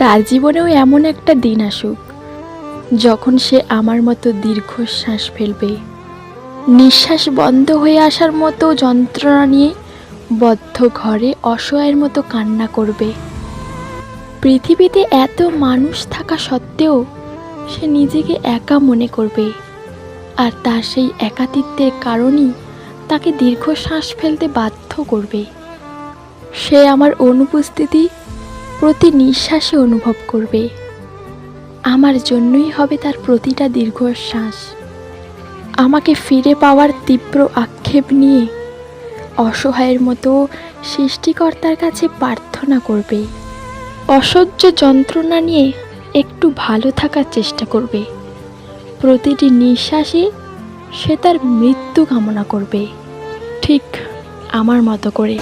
তার জীবনেও এমন একটা দিন আসুক, যখন সে আমার মতো দীর্ঘশ্বাস ফেলবে। নিঃশ্বাস বন্ধ হয়ে আসার মতো যন্ত্রণা নিয়ে বদ্ধ ঘরে অসহায়ের মতো কান্না করবে। পৃথিবীতে এত মানুষ থাকা সত্ত্বেও সে নিজেকে একা মনে করবে, আর তার সেই একাতিত্বের কারণই তাকে দীর্ঘশ্বাস ফেলতে বাধ্য করবে। সে আমার অনুপস্থিতি প্রতি নিঃশ্বাসে অনুভব করবে। আমার জন্যই হবে তার প্রতিটা দীর্ঘশ্বাস। আমাকে ফিরে পাওয়ার তীব্র আক্ষেপ নিয়ে অসহায়ের মতো সৃষ্টিকর্তার কাছে প্রার্থনা করবে। অসহ্য যন্ত্রণা নিয়ে একটু ভালো থাকার চেষ্টা করবে। প্রতিটি নিঃশ্বাসে সে তার মৃত্যু কামনা করবে। ঠিক আমার মতো করে।